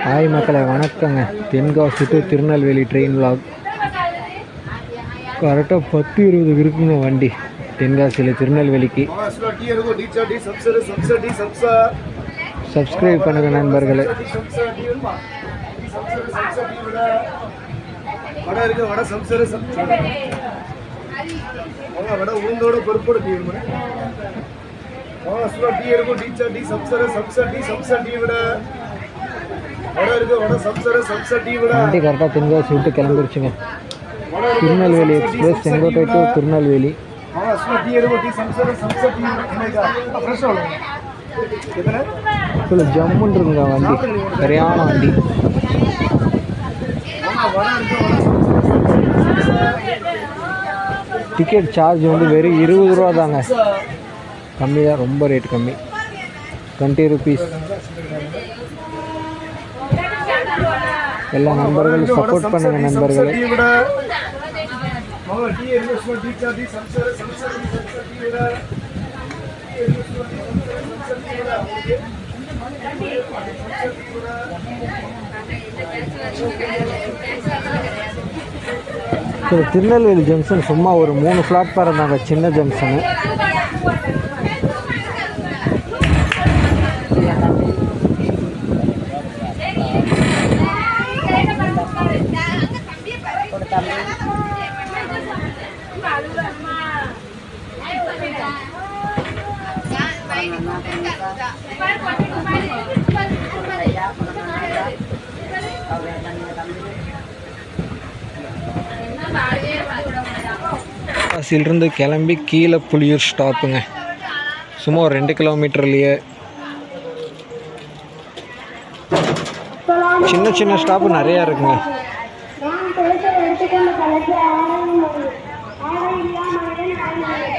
Hi மக்களை வணக்கங்க. Tenkasi to Tirunelveli train விலாக் கரெக்டாக பத்து இருபது இருக்குங்க வண்டி. தென்காசியில் திருநெல்வேலிக்கு. சப்ஸ்கிரைப் பண்ணுங்க நண்பர்களே. வடை டீ இருக்கும் டீச்சர் டீ சப்சரு சப்சர் டீ சப்சர் டீ விட வண்டி கரெக்டாக தென்காசி விட்டு கிளம்பிருச்சுங்க. வடை இருக்கு Tirunelveli express Sengottai to Tirunelveli. Full ஜம்முன்னு இருக்குங்க வண்டி. சரியான வண்டி. டிக்கெட் சார்ஜ் வந்து வெறும் இருபது ரூபா தாங்க கம்மி தான் ரொம்ப ரேட் கம்மி. டுவெண்ட்டி ருபீஸ் எல்லா நண்பர்களும் சப்போர்ட் பண்ணுங்க நண்பர்களே. திருநெல்வேலி ஜங்ஷன் சும்மா ஒரு மூணு பிளாட்ஃபார்ம் இருந்தாங்க சின்ன ஜங்ஷனு இருந்து கிளம்பி கீழே புளியூர் ஸ்டாப்புங்க. சும்மா ஒரு ரெண்டு கிலோமீட்டர்லேயே. சின்ன சின்ன ஸ்டாப்பு நிறையா இருக்குங்க.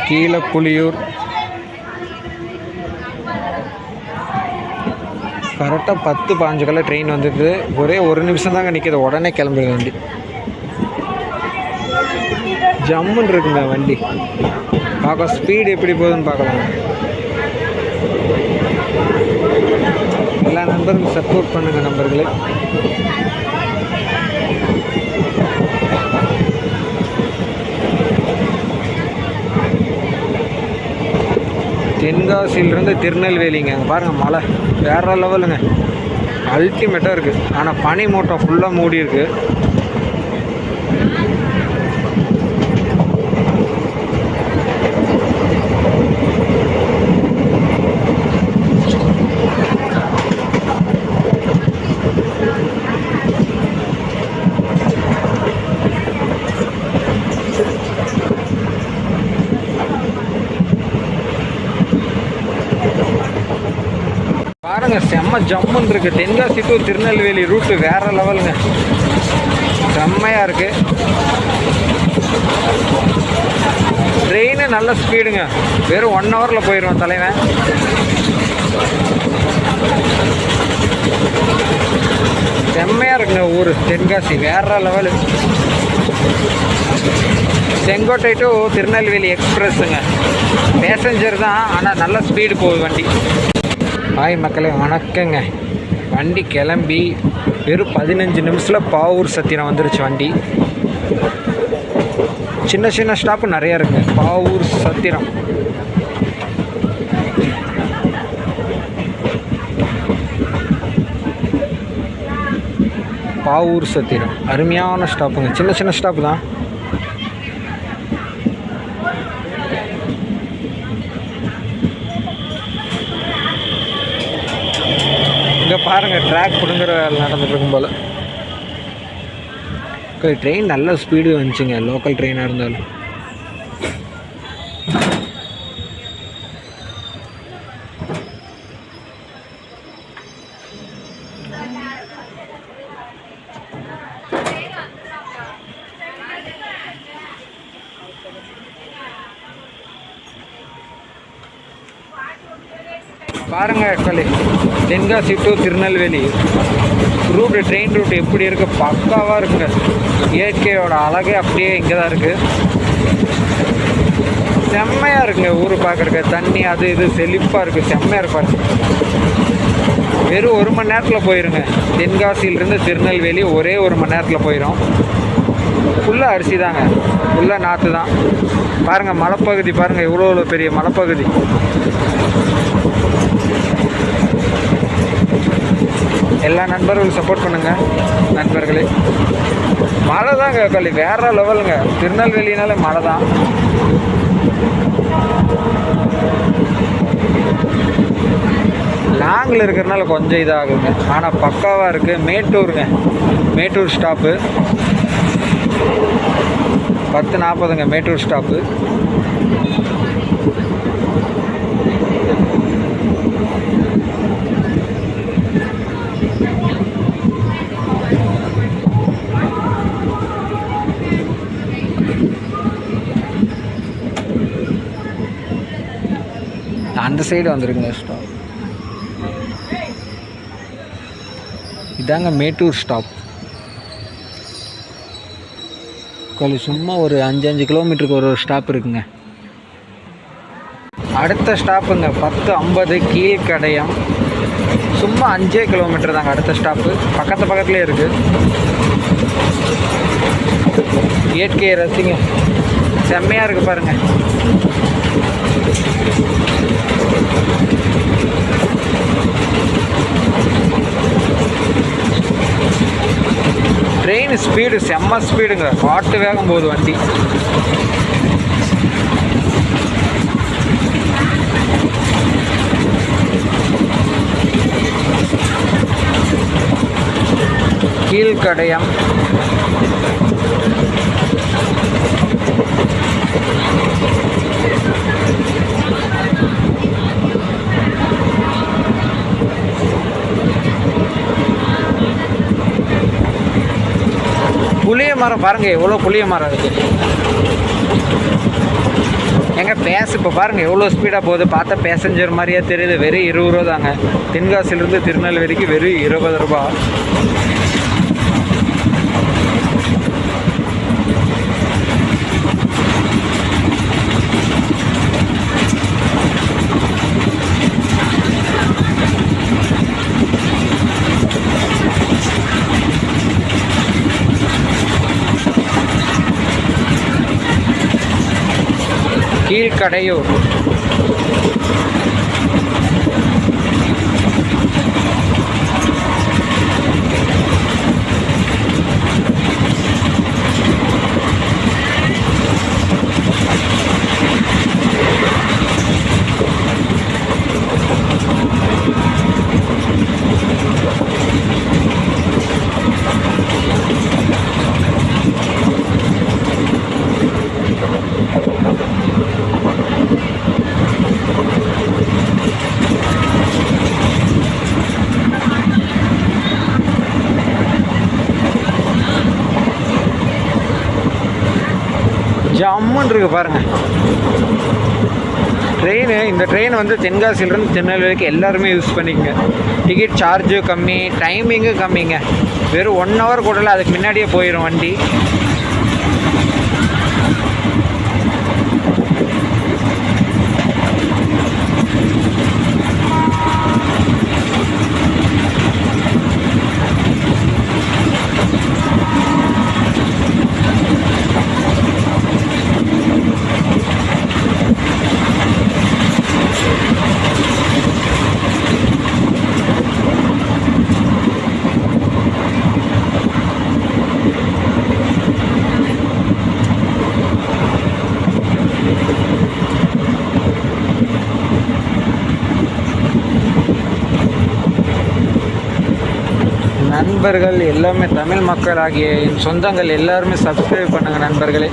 கீழே புளியூர். கரெக்டாக பத்து பாஞ்சுக்கெல்லாம் ட்ரெயின் வந்துடுது ஒரே ஒரு நிமிஷம் தாங்க நிற்கிது உடனே கிளம்பிடுது வண்டி. ஜம்முன்னு இருக்குங்க வண்டி. பார்க்க ஸ்பீடு எப்படி போகுதுன்னு பார்க்கலாம். எல்லா நண்பர்களும் சப்போர்ட் பண்ணுங்க நண்பர்களே. தென்காசியிலிருந்து திருநெல்வேலிங்க. அங்கே பாருங்கள் மலை வேறு லெவலுங்க. அல்டிமேட்டாக இருக்குது ஆனால் பனி மூட்டம் ஃபுல்லாக மூடி இருக்குது பாருங்க செம்ம ஜம்முன்னு இருக்கு. தென்காசி டு திருநெல்வேலி ரூட்டு வேற லெவலுங்க செம்மையா இருக்கு. ட்ரெயினு நல்ல ஸ்பீடுங்க வெறும் ஒன் ஹவரில் போயிடுவோம் தலைவன். செம்மையா இருக்குங்க ஊர் தென்காசி. வேற லெவலு செங்கோட்டை டு திருநெல்வேலி எக்ஸ்பிரஸ்ஸுங்க பேசஞ்சர் தான் ஆனால் நல்ல ஸ்பீடு போகுது வண்டி. ஹாய் மக்களே வணக்கங்க. வண்டி கிளம்பி வெறும் பதினஞ்சு நிமிஷத்தில் பாவூர் சத்திரம் வந்துருச்சு வண்டி. சின்ன சின்ன ஸ்டாப்பு நிறையா இருக்குங்க பாவூர் சத்திரம். பாவூர் சத்திரம். அருமையான ஸ்டாப்புங்க சின்ன சின்ன ஸ்டாப்பு தான் இங்கே பாருங்கள் ட்ராக் பிடுங்குற வேலை நடந்துட்டு இருக்கும் போல் ட்ரெயின் நல்ல ஸ்பீடு வந்துச்சுங்க லோக்கல் ட்ரெயினாக இருந்தாலும். பாருங்க actually Tenkasi to Tirunelveli. Route train route எப்படி இருக்கு? பக்காவாக இருக்குங்க. இயற்கையோட அழகே அப்படியே இங்கே தான் இருக்குது செம்மையாக இருக்குங்க ஊர் பார்க்குறக்கு தண்ணி அது இது செழிப்பாக இருக்குது செம்மையாக இருப்பாரு வெறும் ஒரு மணி நேரத்தில் போயிருங்க. தென்காசியிலிருந்து திருநெல்வேலி ஒரே ஒரு மணி நேரத்தில் போயிடும் ஃபுல்லாக அரிசி தாங்க. ஃபுல்லாக நாற்று தான். பாருங்கள் மலைப்பகுதி பாருங்கள் எவ்வளோ எவ்வளோ பெரிய மலைப்பகுதி. எல்லா நண்பர்களும் சப்போர்ட் பண்ணுங்கள் நண்பர்களே. மழை தாங்க கல்லி வேற லெவலுங்க. திருநெல்வேலினாலே மழை தான் லாங்கில் இருக்கிறனால கொஞ்சம் இதாகுங்க. ஆனால் பக்காவாக இருக்குது மேட்டூருங்க. மேட்டூர் ஸ்டாப்பு பத்து நாற்பதுங்க மேட்டூர் ஸ்டாப்பு அந்த சைடு வந்துருங்க ஸ்டாப் இதாங்க மேட்டூர் ஸ்டாப் கொஞ்சம் சும்மா ஒரு அஞ்சு அஞ்சு கிலோமீட்டருக்கு ஒரு ஒரு ஸ்டாப் இருக்குங்க. அடுத்த ஸ்டாப்புங்க பத்து ஐம்பது கீழ்கடையம். சும்மா அஞ்சே கிலோமீட்டர் தாங்க அடுத்த ஸ்டாப்பு பக்கத்து பக்கத்துலேயே இருக்குது இயற்கையை ரசிங்க. செம்மையாக இருக்குது பாருங்கள் ட்ரெயின் ஸ்பீடு செம்ம ஸ்பீடுங்க காட்டு வேகம் போகுது வண்டி. கீழ்கடையம் புளிய மரம் பாருங்க எவ்வளோ புளிய மரம் இருக்கு. எங்க பேச இப்போ பாருங்க எவ்வளோ ஸ்பீடாக போகுது. பார்த்தா பேசஞ்சர் மாதிரியே தெரியுது. வெறும் இருபது ரூபா தாங்க தென்காசிலிருந்து திருநெல்வேலிக்கு வெறும் இருபது ரூபா. கீழ்கடையூர். ஜம்முன்னு இருக்கு பாருங்க. ட்ரெயின் இந்த ட்ரெயின் வந்து தென்காசியிலிருந்து திருநெல்வேலிக்கு எல்லாருமே யூஸ் பண்ணிக்கங்க. டிக்கெட் சார்ஜு கம்மி டைமிங்கும் கம்மிங்க. வெறும் ஒன் ஹவர் கூடல அதுக்கு முன்னாடியே போயிடும் வண்டி. நண்பர்கள் எல்லாமே தமிழ் மக்கள் ஆகிய என் சொந்தங்கள் எல்லாருமே சப்ஸ்கிரைப் பண்ணுங்க நண்பர்களே.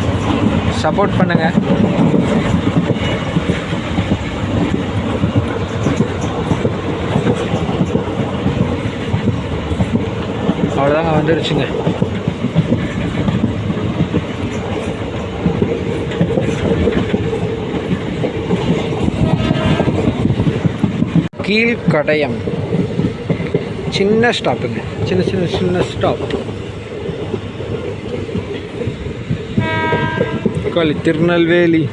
சப்போர்ட் பண்ணுங்க. அவ்வளோதாங்க வந்துருச்சுங்க கீழ்கடயம். சின்ன ஸ்டாப்புங்க சின்ன சின்ன சின்ன ஸ்டாப் காலி திருநெல்வேலி.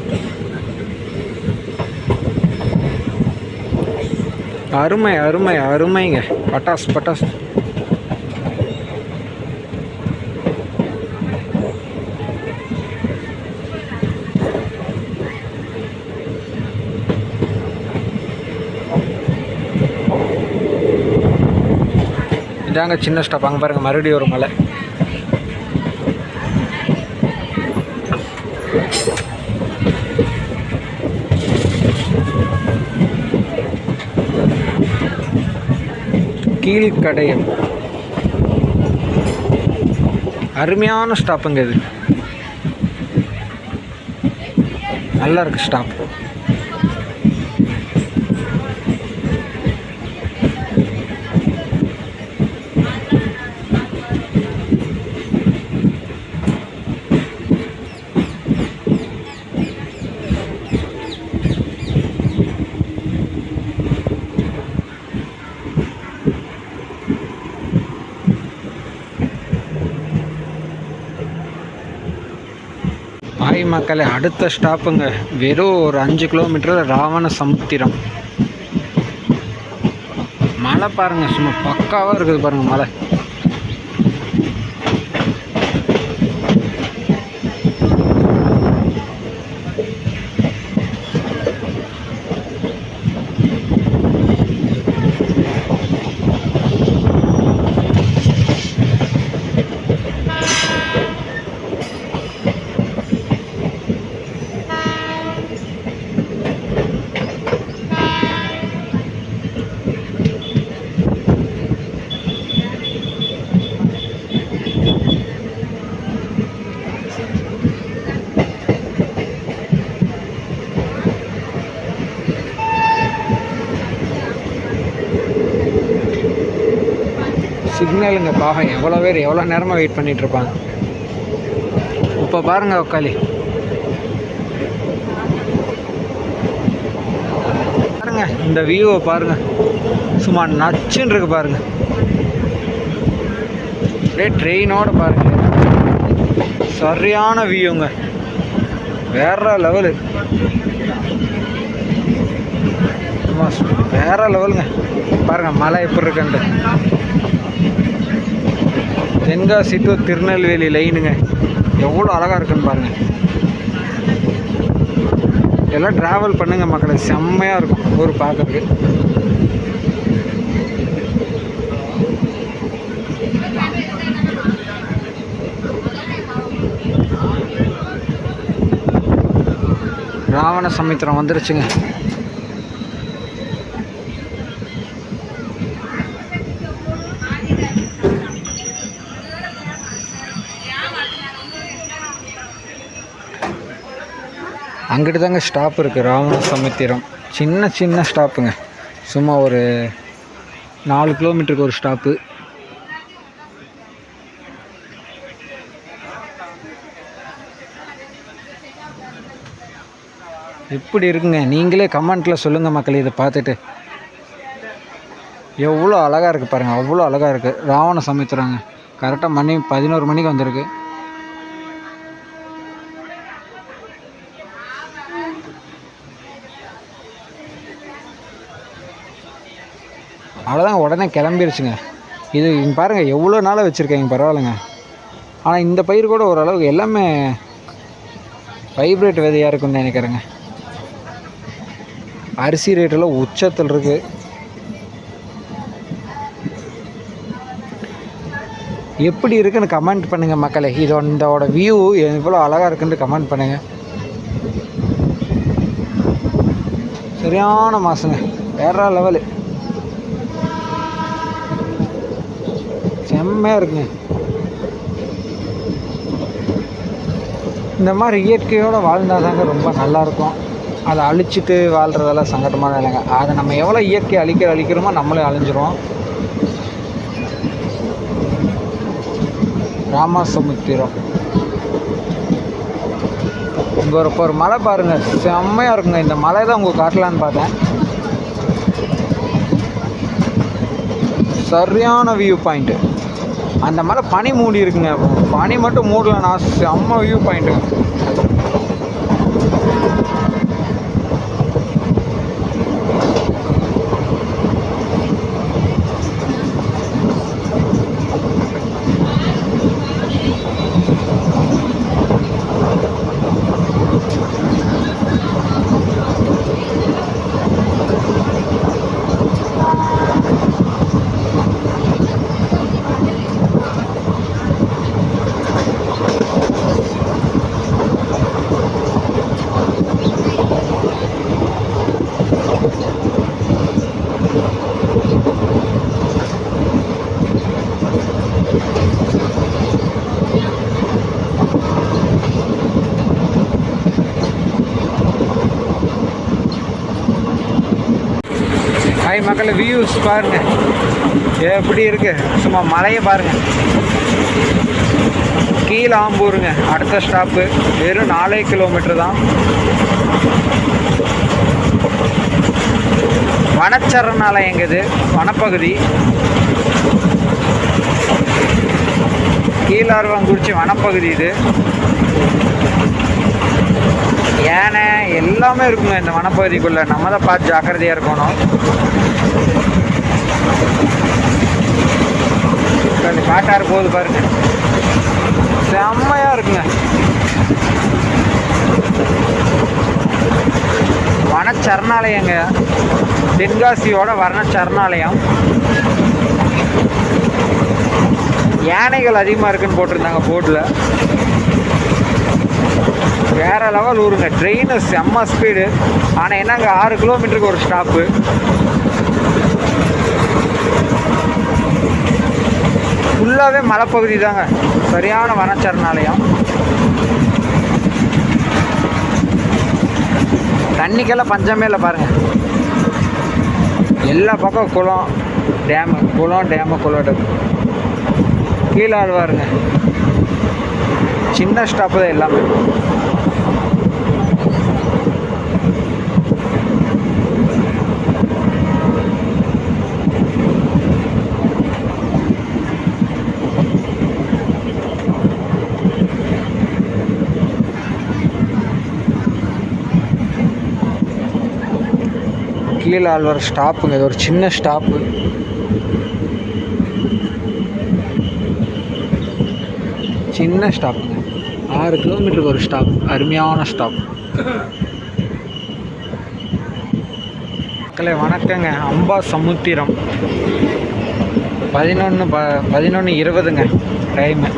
அருமை அருமை அருமைங்க. பட்டாஸ் பட்டாஸ் இதாங்க சின்ன ஸ்டாப் அங்கே பாருங்க மறுபடியும் ஒரு மலை. கீழ்கடையம் அருமையான ஸ்டாப்புங்க இது. நல்லா இருக்கு ஸ்டாப் மக்களே அடுத்த ஸ்டாப்புங்க. வெறும் ஒரு அஞ்சு கிலோமீட்டர் ராவண சமுத்திரம் மலை பாருங்க சும்மா பக்காவாக இருக்குது பாருங்க மலை ஆளுங்க பாகம் எவ்வளோ பேர் எவ்வளோ நேரமாக வெயிட் பண்ணிட்டு இருப்பாங்க? இப்போ பாருங்க உக்காளி. பாருங்க இந்த வியூவை பாருங்க. சும்மா நச்சுன்னு இருக்கு பாருங்க. அப்படியே ட்ரெயினோட பாருங்க. சரியான வியூங்க வேற லெவலு வேற லெவலுங்க பாருங்க மலை எப்படி இருக்குன்ட்டு. தென்காசி டு திருநெல்வேலி லைனுங்க எவ்வளோ அழகாக இருக்குன்னு பாருங்கள் எல்லாம் ட்ராவல் பண்ணுங்கள் மக்களை செம்மையாக இருக்கும் ஊர் பார்க்கறதுக்கு. ராவண சமுத்திரம் வந்துருச்சுங்க. அங்கிட்டு தாங்க ஸ்டாப் இருக்குது ராவண சமுத்திரம் சின்ன சின்ன ஸ்டாப்புங்க சும்மா ஒரு நாலு கிலோமீட்டருக்கு ஒரு ஸ்டாப்பு எப்படி இருக்குங்க. நீங்களே கமெண்ட்டில் சொல்லுங்கள் மக்கள் இதை பார்த்துட்டு. எவ்வளோ அழகாக இருக்குது பாருங்கள் அவ்வளோ அழகாக இருக்குது ராவண சமைத்துறாங்க கரெக்டாக மணி பதினோரு மணிக்கு வந்திருக்கு. அவ்வளோதாங்க உடனே கிளம்பிருச்சுங்க. இது பாருங்கள் எவ்வளோ நாளாக வச்சுருக்கேங்க பரவாயில்லைங்க. ஆனால் இந்த பயிர் கூட ஓரளவுக்கு எல்லாமே ஹைப்ரிட் விதையாக இருக்குன்னு நினைக்கிறேங்க. அரிசி ரேட்டெல்லாம் உச்சத்தில் இருக்குது எப்படி இருக்குன்னு கமெண்ட் பண்ணுங்கள் மக்களே. இது இதோட வியூ எவ்வளோ அழகாக இருக்குன்னு கமெண்ட் பண்ணுங்கள் சரியான மாதங்க வேற லெவலு செம்மையாக இருக்குங்க. இந்த மாதிரி இயற்கையோடு வாழ்ந்தால் தாங்க ரொம்ப நல்லாயிருக்கும் அதை அழிச்சிட்டு வாழ்கிறதெல்லாம் சங்கடமான இல்லைங்க அதை நம்ம எவ்வளோ இயற்கை அழிக்கிற அழிக்கிறோமோ நம்மளே அழிஞ்சிரும் ராமசமுத்திரம். இங்கே ஒரு இப்போ ஒரு மலை பாருங்கள் செம்மையாக இருக்குங்க. இந்த மலை தான் உங்களுக்கு காட்டலான்னு பார்த்தேன். சரியான வியூ பாயிண்ட்டு அந்த மலை பனி மூடி இருக்குங்க பனி மட்டும் மூடலண்ணா. செம்ம வியூ பாயிண்ட்டுங்க மக்கள் வியூஸ் பாருங்கள் எப்படி இருக்குது சும்மா மலையை பாருங்கள் கீழே ஆம்பூருங்க. அடுத்த ஸ்டாப்பு வெறும் நாலே கிலோமீட்டர் தான். வனச்சரணாலயம் இது. வனப்பகுதி. கீழார்வங்குறிச்சி வனப்பகுதி இது. எல்லாமே இருக்குங்க இந்த வனப்பகுதிக்குள்ள. நம்ம தான் பார்த்து ஜாக்கிரதையாக இருக்கணும். இந்த காட்டாறு போகுது பாருங்க. செம்மையாக இருக்குங்க. வனச்சரணாலயங்க. தென்காசியோட வனச்சரணாலயம் யானைகள் அதிகமாக இருக்குன்னு போட்டிருந்தாங்க போட்டில் வேறு லெவல் ஊருங்க. ட்ரெயின் செம்ம ஸ்பீடு ஆனால் என்னங்க ஆறு கிலோமீட்டருக்கு ஒரு ஸ்டாப்பு ஃபுல்லாகவே மலைப்பகுதி தாங்க. சரியான வனச்சரணாலயம். தண்ணிக்கெல்லாம் பஞ்சமே இல்லை பாருங்கள் எல்லா பக்கம் குளம் டேமு குளம் டேமு குளம் டேமு கீழே ஆழ்வாருங்க சின்ன ஸ்டாப்பு தான் எல்லாமே. கீழே ஆழ்வார் ஸ்டாப்புங்க. இது ஒரு சின்ன ஸ்டாப்பு. சின்ன ஸ்டாப்புங்க. ஆறு கிலோமீட்டருக்கு ஒரு ஸ்டாப். அருமையான ஸ்டாப். மக்களே வணக்கங்க. அம்பா சமுத்திரம். பதினொன்று ப பதினொன்று இருபதுங்க. டைமு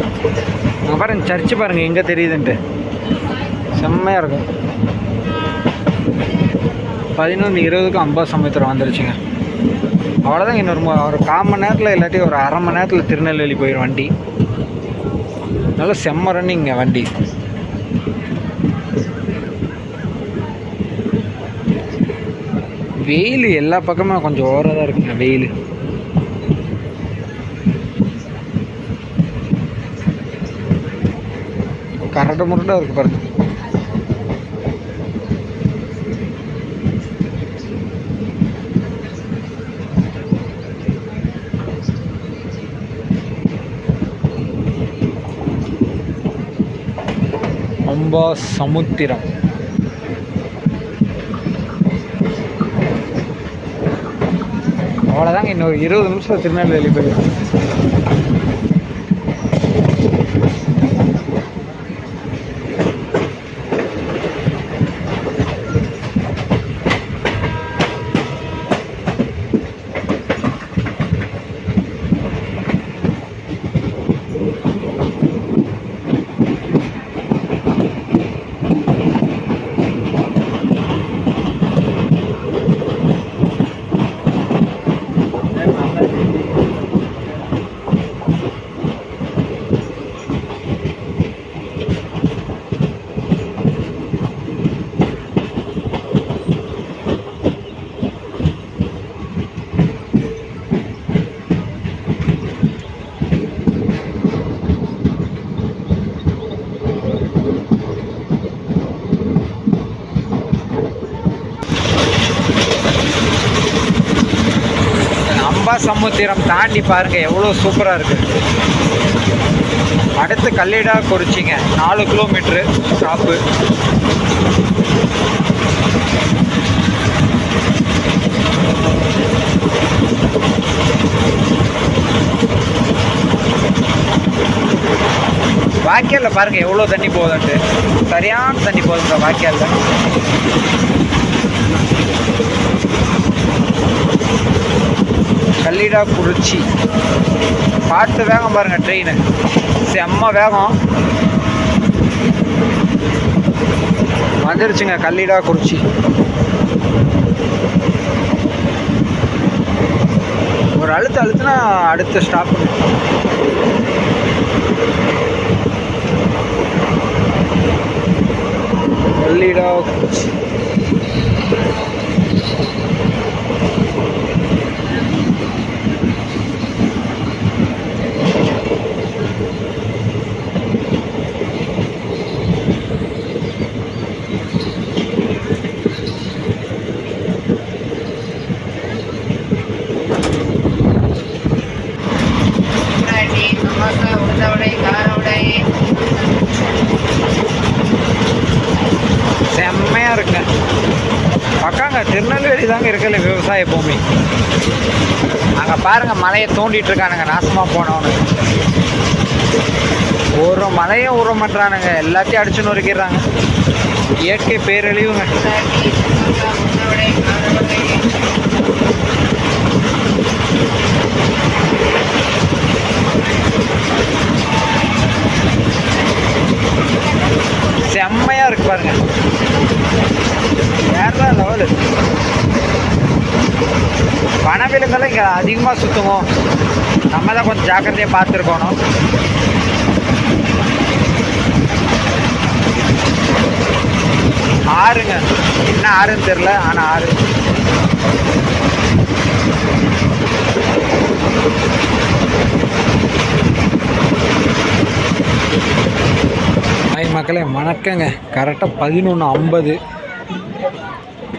பாருங்கள் பாருங்க சர்ச்சு பாருங்கள் எங்கே தெரியுதுன்ட்டு. செம்மையாக இருக்கும். பதினொன்று இருபதுக்கு அம்பா சமுத்திரம் வந்துருச்சுங்க. அவ்வளோதான் இன்னொரு ஒரு கால் மணி நேரத்தில் இல்லாட்டி ஒரு அரை மணி நேரத்தில் திருநெல்வேலி போயிடும் வண்டி. நல்லா செம்ம ரன்னிங்க வண்டி. வெயில் எல்லா பக்கமும் கொஞ்சம் ஓவராக தான் இருக்குங்க வெயில். கரடு முரடாக இருக்குது பாருங்கள் அம்பா சமுத்திரம். அவ்வளோதாங்க இன்னொரு இருபது நிமிஷம் திருநெல்வேலி போயிடும் அம்பா சமுத்திரம் தாண்டி பாருங்க எவ்வளோ சூப்பராக இருக்கு. அடுத்து கல்லிடா குறிச்சிங்க நாலு கிலோமீட்ரு ஸ்டாப்பு. வாய்க்காலில் பாருங்க எவ்வளோ தண்ணி போகுதுன்ட்டு. சரியான தண்ணி போகுதுங்க வாய்க்காலில். கல்லிடா குறிச்சி பார்த்து வேகம் பாருங்க ட்ரெயின். செம்ம வேகம். வந்துருச்சுங்க கல்லிடா குறிச்சி ஒரு அழுத்து அழுத்துனா அடுத்த stop Kallidaikurichi tea samosa உளுந்த வடை கார வடை செம்மையாக இருக்குங்க பக்காங்க திருநெல்வேலி தாங்க இருக்கல விவசாய பூமி. அங்கே பாருங்க மலையை தூண்டிட்டு இருக்கானுங்க. நாசமாக போனவனு. ஒரு மலையும் உரம் பண்ணுறானுங்க எல்லாத்தையும் அடிச்சு நொறுக்கிறாங்க இயற்கை பேரழிவுங்க. செம்மையாக இருக்கு பாருங்க வேற லெவலு வனவிலங்கெல்லாம் இங்கே அதிகமாக சுற்றுவோம் நம்ம தான் கொஞ்சம் ஜாக்கிரதையாக பார்த்துருக்கணும். ஆறுங்க. என்ன ஆறுன்னு தெரில ஆனால் ஆறு. மக்களே வணக்கங்க. கரெக்டாக பதினொன்று ஐம்பது.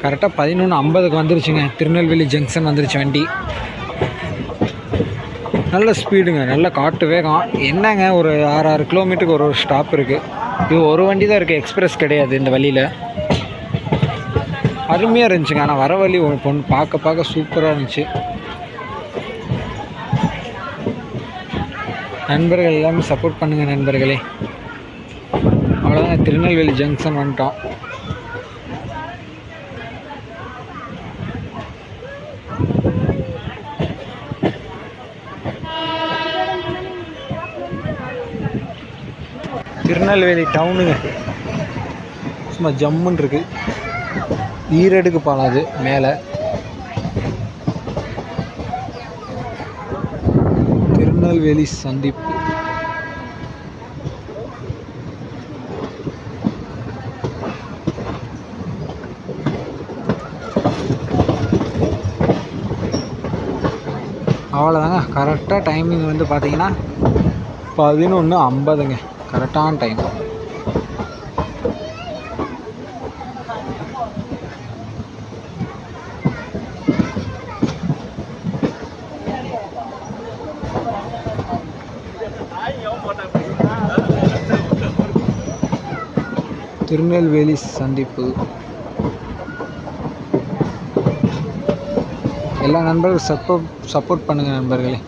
கரெக்டாக பதினொன்று ஐம்பதுக்கு வந்துருச்சுங்க. திருநெல்வேலி ஜங்ஷன் வந்துருச்சு வண்டி. நல்ல ஸ்பீடுங்க நல்ல காட்டு வேகம். என்னங்க ஒரு ஆறு ஆறு கிலோமீட்டருக்கு ஒரு ஒரு ஸ்டாப் இருக்குது இது ஒரு வண்டி தான் இருக்குது எக்ஸ்பிரஸ் கிடையாது இந்த வழியில். அருமையாக இருந்துச்சுங்க. ஆனால் வர வழி ஒரு பொண்ணு பார்க்க பார்க்க சூப்பராக இருந்துச்சு. நண்பர்கள் எல்லாமே சப்போர்ட் பண்ணுங்கள் நண்பர்களே. அவ்வளோதான் திருநெல்வேலி ஜங்ஷன் வந்துட்டோம். திருநெல்வேலி டவுனுங்க. சும்மா ஜம்முன்னு இருக்கு. ஈரடுக்கு பாலம் அது மேலே. திருநெல்வேலி சந்திப்பு. அவ்வளோதாங்க கரெக்டாக டைமிங் வந்து பார்த்தீங்கன்னா பதினொன்று ஐம்பதுங்க கரெக்டான டைம் திருநெல்வேலி சந்திப்பு. எல்லா நண்பர்கள் சப்போர்ட் சப்போர்ட் பண்ணுங்கள் நண்பர்களே.